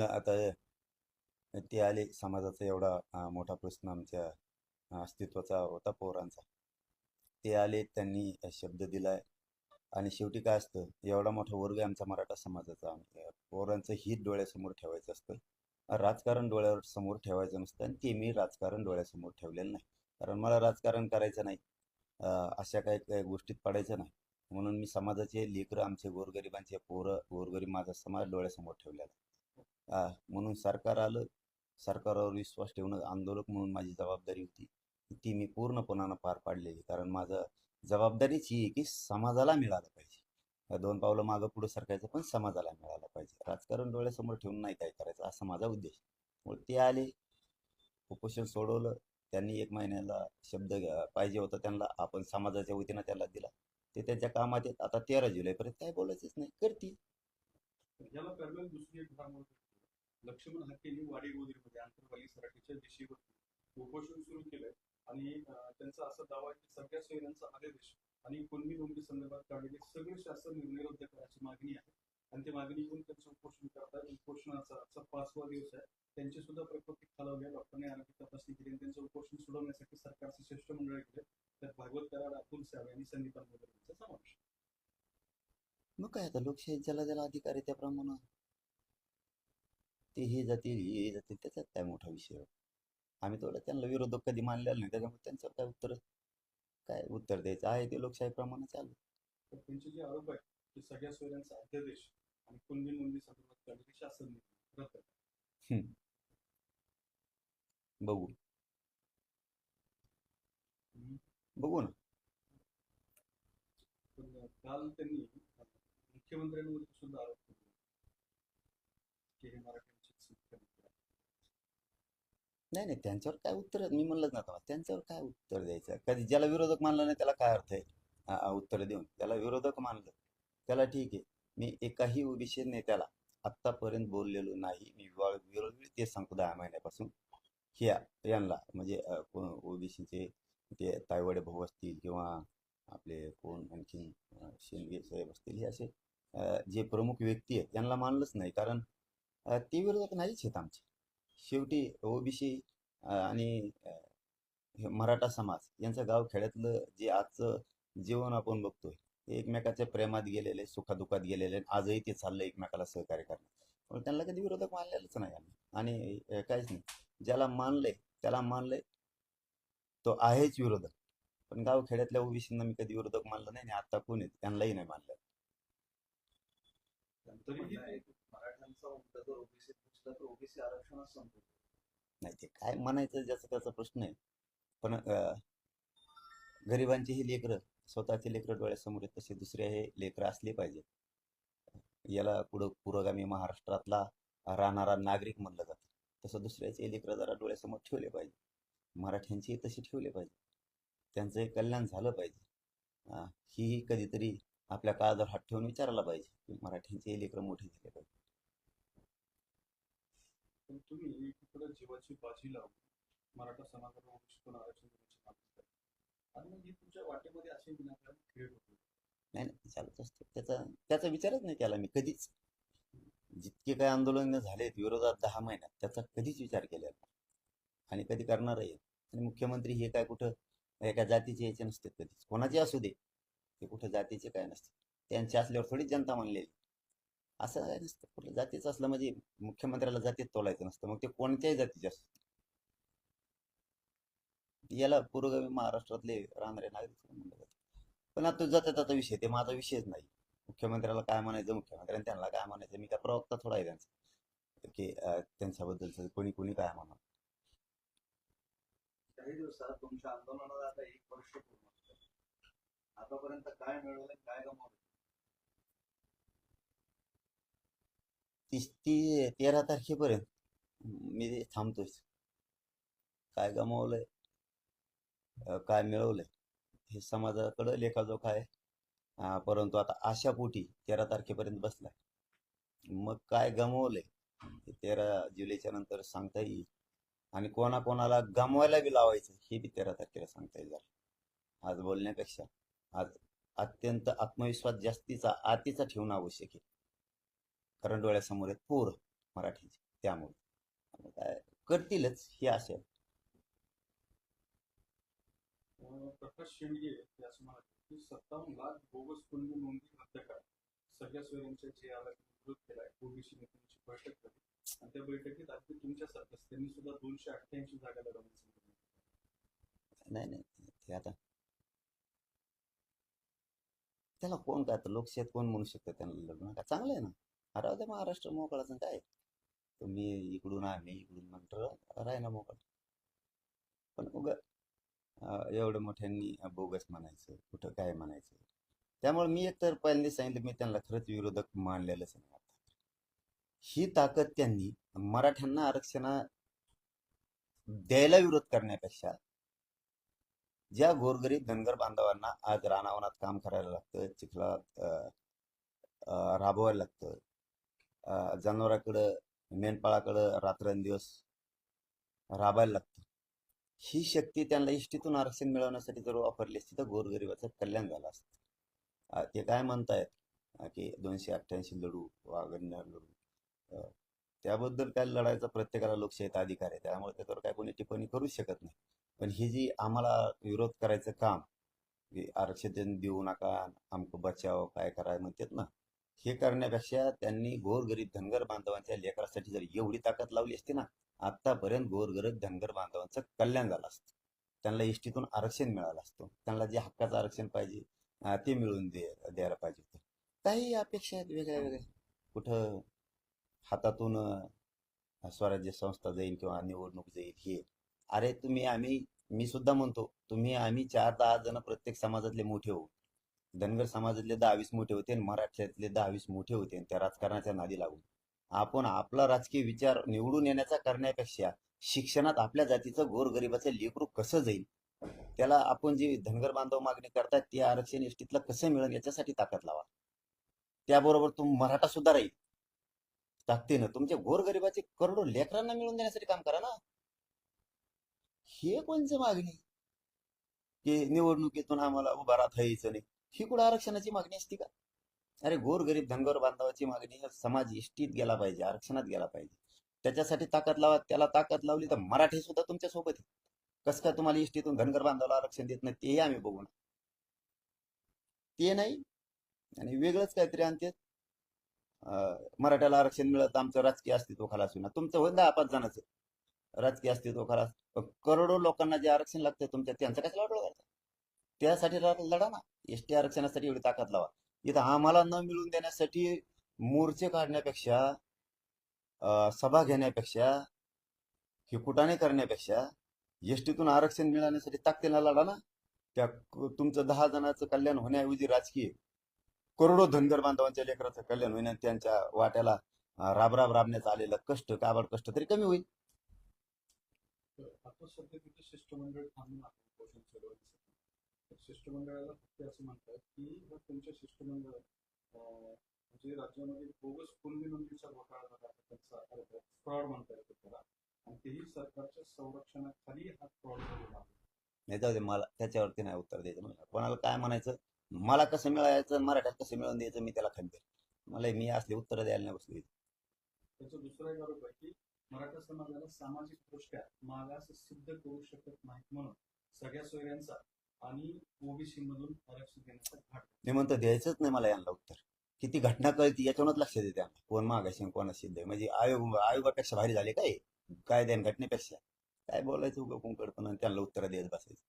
आता ते आले समाजाचा एवढा मोठा प्रश्न आमच्या अस्तित्वाचा होता पोरांचा. ते आले त्यांनी शब्द दिलाय. आणि शेवटी काय असतं एवढा मोठा वर्ग आमचा मराठा समाजाचा. पोरांचं हित डोळ्यासमोर ठेवायचं असतं. राजकारण डोळ्यावर समोर ठेवायचं नसतं आणि ते मी राजकारण डोळ्यासमोर ठेवलेलं नाही. कारण मला राजकारण करायचं नाही. अशा काही काही गोष्टीत पडायचं नाही. म्हणून मी समाजाचे लेकरं आमचे गोरगरिबांचे पोरं गोरगरीब माझा समाज डोळ्यासमोर ठेवलेला आहे. म्हणून सरकार आलं. सरकारवर विश्वास ठेवणं आंदोलक म्हणून माझी जबाबदारी होती. ती मी पूर्णपणानं पार पाडलेली कारण माझं जबाबदारीच ही आहे की समाजाला मिळालं पाहिजे. दोन पावलं मागं पुढं सरकायचं पण समाजाला मिळालं पाहिजे. राजकारण डोळ्यासमोर ठेवून नाही काय करायचं. असा माझा उद्देश मग ते आले. उपोषण सोडवलं. त्यांनी एक महिन्याला शब्द पाहिजे होता त्यांना. आपण समाजाच्या वतीनं त्याला दिला. ते त्याच्या कामात येत. आता तेरा जुलैपर्यंत काय बोलायचंच नाही. करतील. लक्ष्मण हत्तींनी वाडी गोदरीमध्ये आंतरवाली सराठीच्या दिशेवर उपोषण सुरू केलंय. आणि त्यांचा असा दावा आहे की सगळ्या सोयऱ्यांचा आदेश आणि कुणबी नोंदणी संदर्भात काढलेले सगळे शासन निर्णय रद्द करायची मागणी आहे. आणि ते मागणी घेऊन त्यांचं उपोषण करतात. उपोषणाचा आजचा पाचवा दिवस आहे. त्यांची सुद्धा प्रकृती खालावली डॉक्टरने आरोग्य तपासणी केली आणि त्यांचं उपोषण सोडवण्यासाठी सरकारचे शिष्टमंडळ केले. त्यात भागवत कराड अतुल सावे आणि संदीपान अंबोदर यांचा समावेश मग काय आता लोकशाही ज्याला ज्याला अधिकार आहे त्याप्रमाणे ते हे जातील हे जातील त्याच्यात काय मोठा विषय आहे. आम्ही तेवढं त्यांना विरोधक कधी मानलेला नाही. त्याच्यामुळे त्यांचं काय उत्तर काय उत्तर द्यायचं? आहे ते लोकशाहीप्रमाणे चालू. तर त्यांचे जे आरोप आहेत की सगळ्या सोयऱ्यांचा अध्यादेश आणि कुणबी नोंदणी संदर्भात काढलेले शासन रद्द करा. बघू. बघू ना. पण काल त्यांनी मुख्यमंत्र्यांवर सुद्धा आरोप केले. की हे आहेत. नाही नाही त्यांच्यावर काय उत्तर मी म्हणलंच ना तुम्हाला त्यांच्यावर काय उत्तर द्यायचं? कधी ज्याला विरोधक मानलं नाही त्याला काय अर्थ आहे? उत्तर देऊन. त्याला विरोधक मानलं त्याला ठीक आहे. मी एकाही ओबीसी नेत्याला आत्तापर्यंत बोललेलो नाही. मी विरोधी ते सांगतो दहा महिन्यापासून. ह्या यांना म्हणजे कोण ओबीसीचे ते तायवाडे भाऊ असतील किंवा आपले कोण आणखीन शिंदे साहेब असतील हे असे जे प्रमुख व्यक्ती आहेत त्यांना मानलंच नाही. कारण ते विरोधक नाहीच आहेत आमचे. शेवटी ओबीसी आणि हे मराठा समाज यांचं गाव खेड्यातलं जे आजचं जीवन आपण बघतोय ते एकमेकाच्या प्रेमात गेलेले सुखादुखात गेलेले आजही ते चाललंय एकमेकाला सहकार्य करणं पण त्यांना कधी विरोधक मानलेलंच नाही आम्ही. आणि काहीच नाही. ज्याला मानलंय त्याला मानलंय तो आहेच विरोधक. पण गाव खेड्यातल्या ओबीसींना मी कधी विरोधक मानलं नाही आणि आता कोणी त्यांनाही नाही मानलं तरीही ते मराठ्यांचा मुद्दा जर ओबीसी घुसला तर ओबीसी आरक्षणच संपतो नाही ते काय म्हणायचं ज्याचा त्याचा प्रश्न आहे. पण गरिबांची ही लेकरं स्वतःचे लेकरं डोळ्यासमोर आहेत तसे दुसरे हे लेकरं असले पाहिजेत. याला पुढं पुरोगामी महाराष्ट्रातला राहणारा नागरिक म्हणलं जातं. तसं दुसऱ्याचे लेकरं जरा डोळ्यासमोर ठेवले पाहिजे. मराठ्यांची तशी ठेवले पाहिजे. त्यांचंही कल्याण झालं पाहिजे. ही कधीतरी आपल्या काळावर हात ठेवून विचारायला पाहिजे की मराठ्यांचे लेकरं मोठे झाले पाहिजे. तुम्ही जीवाची बाजी लावून मराठा समाजाला नाही नाही चालत असतो. त्याचा त्याचा विचारच नाही केला मी कधीच. जितके काही आंदोलन झालेत विरोधात दहा महिन्यात त्याचा कधीच विचार केलेला नाही. आणि कधी करणारही आहे. आणि मुख्यमंत्री हे काय कुठं एका जातीचे याचे नसते कधीच. कोणाचे असू दे. ते कुठं जातीचे काय नसते. त्यांचे असल्यावर थोडी जनता मानलेली असं काय नसतं. कुठलं जातीचं असलं म्हणजे मुख्यमंत्र्याला जातीत तोलायचं नसतं. मग ते कोणत्याही जातीचे असतं याला पुरोगामी महाराष्ट्रातले राहणारे नागरिक म्हणलं जातं. पण आता तो जाता विषय. ते माझा विषयच नाही. मुख्यमंत्र्याला काय म्हणायचं? मुख्यमंत्र्यांनी त्यांना काय म्हणायचं? मी काय प्रवक्ता थोडा आहे त्यांचा. की त्यांच्याबद्दल त्यांच्याबद्दलचं कोणी कोणी काय म्हणा काही दिवसात तुमच्या आंदोलनाला आता एक वर्ष पूर्ण आतापर्यंत काय मिळवलं काय गमावलं तीस ती तेरा तारखेपर्यंत. मी थांबतोय. काय गमावलंय? काय मिळवलंय? हे समाजाकडं लेखाजोखा आहे. परंतु आता अशा पोटी तेरा तारखेपर्यंत बसलाय. मग काय गमावलंय? ते तेरा जुलैच्या नंतर सांगता येईल. आणि कोणाकोणाला गमवायला बी लावायचं हे बी तेरा तारखेला सांगता येईल जरा. आज बोलण्यापेक्षा. आज अत्यंत आत्मविश्वास जास्तीचा आतीचा ठेवणं आवश्यक आहे. कारण डोळ्यासमोर आहेत पोरं मराठीची त्यामुळे. काय करतीलच ही आशा प्रकाश शेंडगे असं म्हणाले सत्तावन्न लाख बोगस कुणबी नोंदी करा. सगळ्या सोयऱ्यांच्या जे आला विरोध केलाय ओबीसी नेत्यांची बैठक झाली. आणि त्या बैठकीत अगदी तुमच्या सरकार त्यांनी सुद्धा दोनशे अठ्ठ्याऐंशी जागा लढवण्याचं. नाही नाही ते आता त्याला कोण काय तर लोकशाहीत कोण म्हणू शकतं त्यांना लग्न? का चांगलं आहे ना? राहू दे महाराष्ट्र मोकळाचं काय तुम्ही इकडून आम्ही इकडून म्हणतो राही ना मोकळ. पण उग एवढं मोठ्यांनी बोगस म्हणायचं कुठं काय म्हणायचं? त्यामुळे मी एकतर पहिल्यांदा सांगितलं मी त्यांना खरंच विरोधक मानलेलंच नाही आता ही ताकद त्यांनी मराठ्यांना आरक्षणा द्यायला विरोध करण्यापेक्षा ज्या गोरगरीब धनगर बांधवांना आज रानावनात काम करायला लागतं चिखलात अं, अं, राबवायला लागतं जनावराकडं मेंढपाळाकडं रात्रंदिवस राबायला लागतं. ही शक्ती त्यांना इष्टीतून आरक्षण मिळवण्यासाठी जर वापरली असती तर गोरगरिबाचं कल्याण झालं असतं. ते काय म्हणतायत? की दोनशे अठ्ठ्याऐंशी लढू वागणणार लढू. त्याबद्दल काय लढायचा? प्रत्येकाला लोकशाहीत अधिकार आहे. त्यामुळे त्याच्यावर काय कोणी टिप्पणी करूच शकत नाही. पण ही जी आम्हाला विरोध करायचं काम आरक्षण देऊ नका आमक बचाव काय कराय म्हणतात ना हे करण्यापेक्षा त्यांनी गोरगरीब धनगर बांधवांच्या लेकरासाठी जर एवढी ताकद लावली असती ना आतापर्यंत गोरगरीब धनगर बांधवांचं कल्याण झालं असतं. त्यांना इष्टीतून आरक्षण मिळालं असतं. त्यांना जे हक्काचं आरक्षण पाहिजे ते मिळून दे द्यायला पाहिजे होतं. काही अपेक्षा आहेत वेगळ्या वेगळ्या. कुठं हातातून स्वराज्य संस्था जाईल किंवा निवडणूक जाईल हे अरे तुम्ही आम्ही मी सुद्धा म्हणतो तुम्ही आम्ही चार दहा जण प्रत्येक समाजातले मोठे होऊ. धनगर समाजातले दहावीस मोठे होते आणि मराठ्यातले दहावीस मोठे होते आणि त्या राजकारणाच्या नादी लागून. आपण आपला राजकीय विचार निवडून येण्याचा करण्यापेक्षा शिक्षणात आपल्या जातीचं गोरगरिबाचं लेकरू कसं जाईल? त्याला आपण जे धनगर बांधव मागणी करतात ते आरक्षण एसटीतलं कसं मिळेल याच्यासाठी ताकद लावा. त्याबरोबर तुम मराठा सुद्धा राहील. ताकदीनं तुमच्या गोरगरिबाचे करोडो लेकरांना मिळवून देण्यासाठी काम करा ना. हे कोणचं मागणी? की निवडणुकीतून आम्हाला उभा राहता यायचं नाही. ही कुठं आरक्षणाची मागणी असती का? अरे गोरगरीब धनगर बांधवाची मागणी समाज इष्टीत गेला पाहिजे आरक्षणात गेला पाहिजे. त्याच्यासाठी ताकद लावा त्याला ताकद लावली तर मराठी सुद्धा तुमच्यासोबत आहे. कसं काय तुम्हाला इष्टीतून धनगर बांधवाला आरक्षण देत नाही तेही आम्ही बघू ना. ते नाही आणि वेगळंच काहीतरी आणते मराठ्याला आरक्षण मिळत आमचं राजकीय अस्तित्व खाला होईना तुमचं होईल दहा पाच जणांचं. राजकीय अस्तित्व तो पण करोडो लोकांना जे आरक्षण लागते तुमच्या त्यांचं कसं वाटोळ करता त्यासाठी लढा ना. एस टी आरक्षणासाठी एवढी ताकद लावा. इथं आम्हाला न मिळून देण्यासाठी मोर्चे काढण्यापेक्षा सभा घेण्यापेक्षा हे करण्यापेक्षा एस टीतून आरक्षण मिळवण्यासाठी ताकदीला लढा ना. त्या तुमचं दहा जणांचं कल्याण होण्याऐवजी राजकीय करोडो धनगर बांधवांच्या लेकराचं कल्याण होईन त्यांच्या वाट्याला राबराब राबण्यात आलेलं कष्ट काबड कष्ट तरी कमी होईल. तर आता सध्या तिथे शिष्टमंडळ थांबून आहे उपोषण सोडवण्यासाठी तर शिष्टमंडळाला ते असं म्हणतात की जर तुमच्या शिष्टमंडळ म्हणजे राज्यामध्ये बोगस कुणबी नोंदीचा घोटाळा झाला त्यांचा फ्रॉड म्हणता येतो त्याला. आणि तेही सरकारच्या संरक्षणाखाली हा फ्रॉड झालेला आहे. नाही जाऊ दे मला त्याच्यावरती नाही उत्तर द्यायचं मला कोणाला काय म्हणायचं? मला कसं मिळायचं मराठ्यात कसं मिळवून द्यायचं मी त्याला खंबीर मला मी असले उत्तर द्यायला नाही बसली त्याचा दुसरा एक आरोप आहे की मराठा समाजाला सामाजिक दृष्ट्या मागास सिद्ध करू शकत नाहीत म्हणून सगळ्या सोयऱ्यांचा आणि ओबीसी मधून आरक्षण देण्याचा घाट. मी म्हणतो द्यायचंच नाही मला यांना उत्तर. किती घटना कळती याच्यावरच लक्ष देते आम्हाला कोण मागाशी आणि कोण सिद्ध आहे? म्हणजे आयोग आयोगापेक्षा भारी झाले काय? कायद्या आणि घटनेपेक्षा. काय बोलायचं उगं कुंकड पण त्यांना उत्तर द्यायच बसायचं.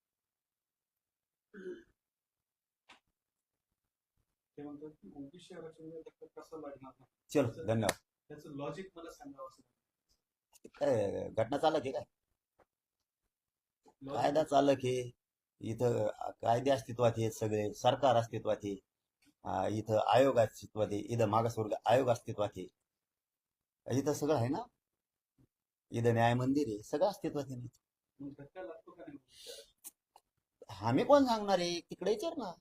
ते म्हणतात की ओबीसी आरक्षण कसा लागणार नाही? चलो धन्यवाद. त्याचं लॉजिक मला सांगावं असं काय घटना चालक आहे काय? कायदा चालक हे इथं कायदे अस्तित्वात हे सगळे सरकार अस्तित्वात आहे. इथं आयोग अस्तित्वात आहे. इथं मागासवर्ग आयोग अस्तित्वात आहे. इथं सगळं आहे ना? इथं न्याय मंदिर आहे. सगळं अस्तित्वात आहे आम्ही कोण सांगणार आहे? तिकडे विचार ना.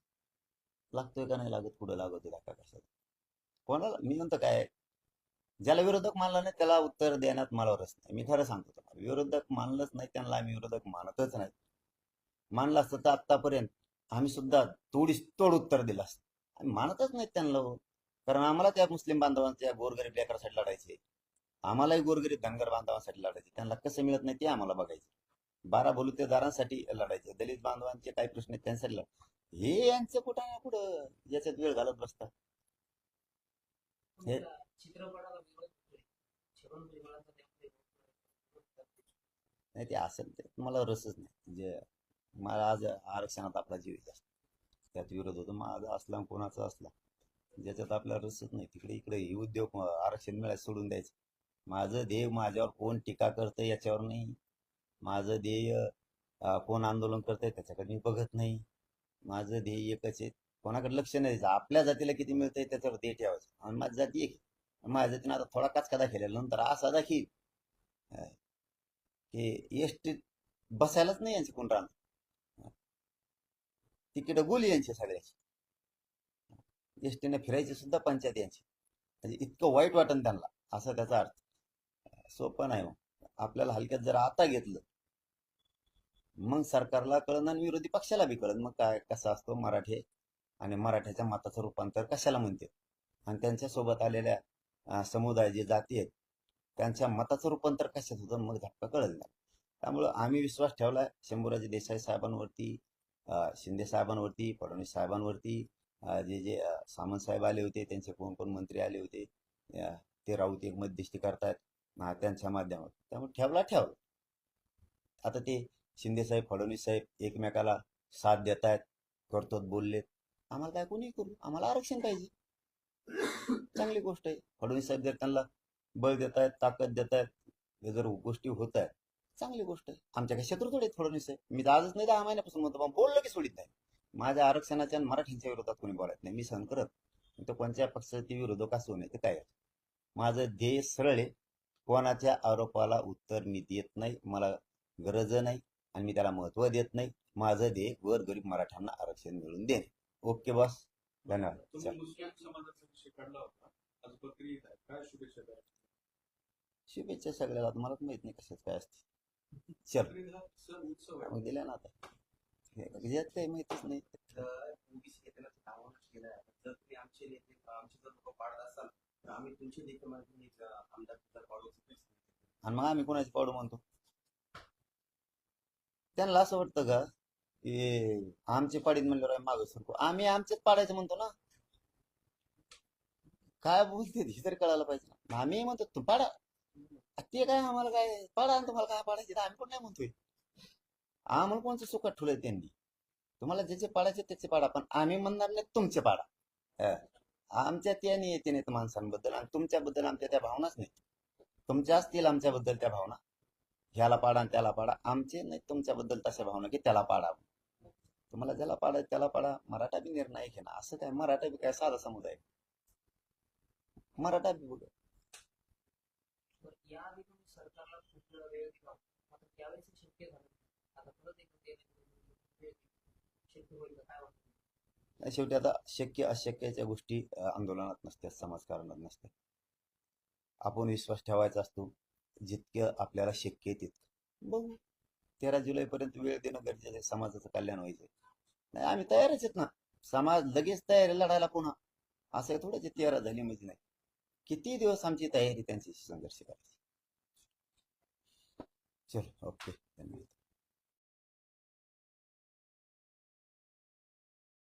लागतोय का नाही लागत? कुठं लागतोय धक्का कशात कोणाला? मी म्हणतो काय ज्याला विरोधक मानला नाही त्याला उत्तर देण्यात मला रस नाही. मी खरं सांगतो तुम्हाला विरोधक मानलंच नाही त्यांना आम्ही विरोधक मानतच नाही. मानला असतं तर आतापर्यंत आम्ही सुद्धा तोडीस तोड उत्तर दिलं असतं. आम्ही मानतच नाहीत त्यांना. कारण आम्हाला त्या मुस्लिम बांधवांच्या गोरगरीब लेकरासाठी लढायचे. आम्हालाही गोरगरीब धनगर बांधवांसाठी लढायचे. त्यांना कसं मिळत नाही ते आम्हाला बघायचं. बारा बलुतेदारांसाठी लढायचे. दलित बांधवांचे काही प्रश्न आहेत त्यांच्यासाठी लढ हे यांचं कुठं ना कुठं याच्यात वेळ घालत बसतात. नाही ते असेल ते. मला रसच नाही. जे मला आज आरक्षणात आपला जीव असतो त्यात विरोध होतो. माझा असला कोणाचा असला ज्याच्यात आपला रसच नाही. तिकडे इकडे हे उद्योग आरक्षण मिळायला सोडून द्यायचं. माझं ध्येय माझ्यावर कोण टीका करतं याच्यावर नाही. माझं ध्येय कोण आंदोलन करतंय त्याच्याकडे मी बघत नाही. माझं ध्येय एकच आहे. कोणाकडे लक्ष नाही द्यायचं. आपल्या जातीला किती मिळतंय त्याच्यावर ध्येय ठेवायचं. आणि माझी जाती एक आहे. माझ्या जातीनं आता थोडा काचका दाखवलेला नंतर असा दाखील की एसटीत बसायलाच नाही यांची कोण राहणार. तिकीट गोली यांची सगळ्याची. एसटीने फिरायची सुद्धा पंचायत यांची. म्हणजे इतकं वाईट वाटन त्यांना असा त्याचा अर्थ. सोपं नाही मग हो. आपल्याला हलक्यात जर आता घेतलं मग सरकारला कळण आणि विरोधी पक्षाला बी कळण. मग काय कसा असतो मराठी आणि मराठ्याच्या मताचं रूपांतर कशाला म्हणते? आणि त्यांच्यासोबत आलेल्या समुदाय जे जाती आहेत त्यांच्या मताचं रूपांतर कशात होतं मग धक्का कळलं नाही. त्यामुळं आम्ही विश्वास ठेवला शंभूराजे देसाई साहेबांवरती शिंदे साहेबांवरती फडणवीस साहेबांवरती जे जे अं, सामंत साहेब आले होते त्यांचे कोण कोण मंत्री आले होते ते राऊत एक मध्यस्थी करतात त्यांच्या माध्यमात त्यामुळे ठेवला ठेवला. आता ते शिंदे साहेब फडणवीस साहेब एकमेकाला साथ देत आहेत करतो बोललेत. आम्हाला काय कोणी करू आम्हाला आरक्षण पाहिजे. चांगली गोष्ट आहे. फडणवीस साहेब जर त्यांना बळ देत आहेत ताकद देत आहेत हे जर गोष्टी होत आहेत चांगली गोष्ट आहे. आमच्या काही शत्रू थोडे फडणवीस आहे मी तर आजच नाही दहा महिन्यापासून म्हणतो बोललो की सोडित नाही? माझ्या आरक्षणाच्या आणि मराठींच्या विरोधात कोणी बोलत नाही. मी सहन करत तो कोणत्या पक्षाचे विरोधक असू नये ते काय माझं ध्येय सरळ आहे. कोणाच्या आरोपाला उत्तर मी देत नाही. मला गरज नाही आणि मी त्याला महत्त्व देत नाही. माझं ध्येय गोरगरीब मराठ्यांना आरक्षण मिळवून देणे. Okay boss. धन्यवाद. काढला होता. आज बकरी ईद आहे. काय शुभेच्छा द्या शुभेच्छा सगळ्याला. मलाच माहीत नाही कशाच काय असते. चल. बकरी ईद हा सण उत्सव आहे. मग दिल्या ना आता. हे- यात काही माहितीच नाही. तर ओबीसी नेत्यांना आव्हान केलं आहे जर तुम्ही आमचे नेते आमचे जर लोक पाडत असाल तर आम्ही तुमचे नेते म्हणून एक आमदार पाडूचे. आणि मग आम्ही कोणाची पावडं म्हणतो? त्यांना असं वाटतं का की आमचे पाडीत म्हणल्यावर माग सरको. आम्ही आमचेच पाडायचं म्हणतो ना. काय बोलते हे तरी कळायला पाहिजे ना. आम्ही म्हणतो तू पाडा. ते काय आम्हाला काय पाडा आणि तुम्हाला काय पाडायचे आम्ही कोण नाही म्हणतोय. आम्हाला कोणचं सुखात ठेवलंय त्यांनी? तुम्हाला ज्याचे पाडायचे त्याचे पाडा पण आम्ही म्हणणार नाही तुमचे पाडा. आमच्या त्या नियती नाहीत माणसांबद्दल आणि तुमच्याबद्दल आमच्या त्या भावनाच नाही तुमच्या असतील आमच्याबद्दल त्या भावना. ह्याला पाडा आणि त्याला पाडा. आमचे नाही तुमच्याबद्दल तशा भावना की त्याला पाडा. तुम्हाला ज्याला पाडा त्याला पाडा. मराठा बी निर्णायक आहे ना. असं काय मराठा बी काय साधा समुदाय आहे. मराठा बी नाही. शेवटी आता शक्य अशक्याच्या गोष्टी अं, आंदोलनात नसतात समाजकारणात नसतात. आपण विश्वास ठेवायचा असतो. जितकं आपल्याला शक्य आहे तितकं. बघू. तेरा जुलै पर्यंत वेळ देणं गरजेचं आहे. समाजाचं कल्याण व्हायचं नाही आम्ही तयारच आहेत ना. समाज लगेच तयार आहे लढायला पुन्हा. असं आहे थोडं तेरा झाली म्हणजे नाही. किती दिवस आमची तयारी त्यांची संघर्ष करायची? चल ओके धन्यवाद.